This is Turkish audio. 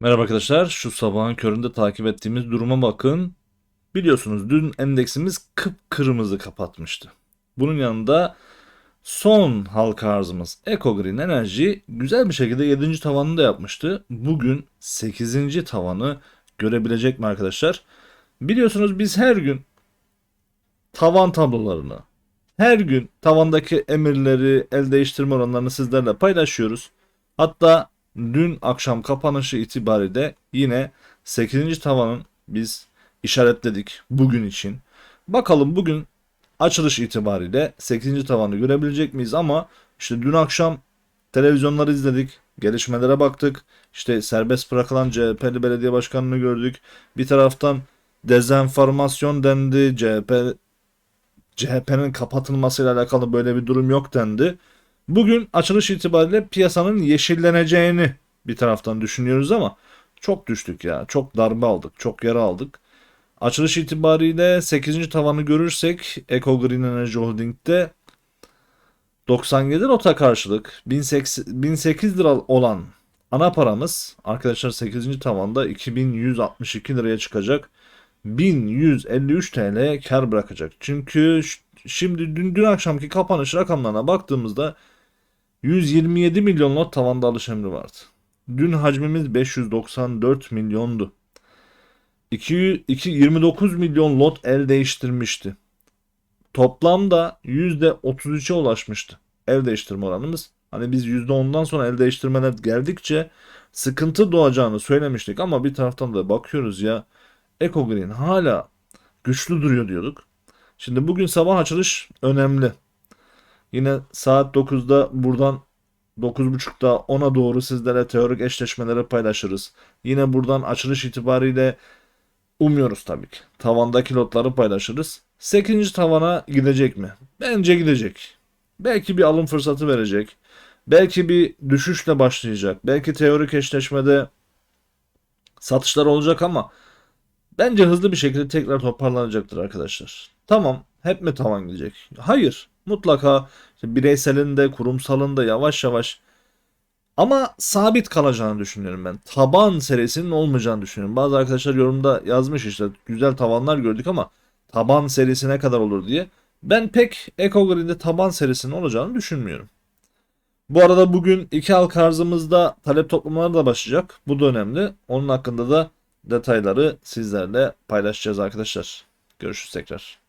Merhaba arkadaşlar. Şu sabahın köründe takip ettiğimiz duruma bakın. Biliyorsunuz dün endeksimiz kıpkırmızı kapatmıştı. Bunun yanında son halka arzımız Eco Green Enerji güzel bir şekilde 7. tavanını da yapmıştı. Bugün 8. tavanı görebilecek mi arkadaşlar? Biliyorsunuz biz her gün tavan tablolarını, her gün tavandaki emirleri, el değiştirme oranlarını sizlerle paylaşıyoruz. Hatta dün akşam kapanışı itibariyle yine 8. tavanın biz işaretledik bugün için. Bakalım bugün açılış itibariyle 8. tavanı görebilecek miyiz ama işte dün akşam televizyonları izledik. Gelişmelere baktık. İşte serbest bırakılan CHP'li belediye başkanını gördük. Bir taraftan dezenformasyon dendi. CHP CHP'nin kapatılmasıyla alakalı böyle bir durum yok dendi. Bugün açılış itibariyle piyasanın yeşilleneceğini bir taraftan düşünüyoruz ama çok düştük ya. Çok darbe aldık. Çok yara aldık. Açılış itibariyle 8. tavanı görürsek Eco Green Energy Holding'de 97 nota karşılık 1008 1008 lira olan ana paramız arkadaşlar 8. tavanda 2162 liraya çıkacak. 1153 TL kar bırakacak. Çünkü şimdi dün, dün akşamki kapanış rakamlarına baktığımızda 127 milyon lot tavanda alış emri vardı. Dün hacmimiz 594 milyondu. 2, 2, 29 milyon lot el değiştirmişti. Toplamda %33'e ulaşmıştı el değiştirme oranımız. Hani biz %10'dan sonra el değiştirmeler geldikçe sıkıntı doğacağını söylemiştik ama bir taraftan da bakıyoruz ya Eco Green hala güçlü duruyor diyorduk. Şimdi bugün sabah açılış önemli. Yine saat 9'da buradan 9.30'da 10'a doğru sizlere teorik eşleşmeleri paylaşırız. Yine buradan açılış itibariyle umuyoruz tabii ki. Tavandaki lotları paylaşırız. 8. tavana gidecek mi? Bence gidecek. Belki bir alım fırsatı verecek. Belki bir düşüşle başlayacak. Belki teorik eşleşmede satışlar olacak ama bence hızlı bir şekilde tekrar toparlanacaktır arkadaşlar. Tamam, hep mi tavan gidecek? Hayır. Mutlaka işte bireyselinde, kurumsalında yavaş yavaş ama sabit kalacağını düşünüyorum ben. Taban serisinin olmayacağını düşünüyorum. Bazı arkadaşlar yorumda yazmış işte güzel tavanlar gördük ama taban serisi ne kadar olur diye. Ben pek Eco Green'de taban serisinin olacağını düşünmüyorum. Bu arada bugün iki halka arzımızda talep toplamaları da başlayacak. Bu da önemli. Onun hakkında da detayları sizlerle paylaşacağız arkadaşlar. Görüşürüz tekrar.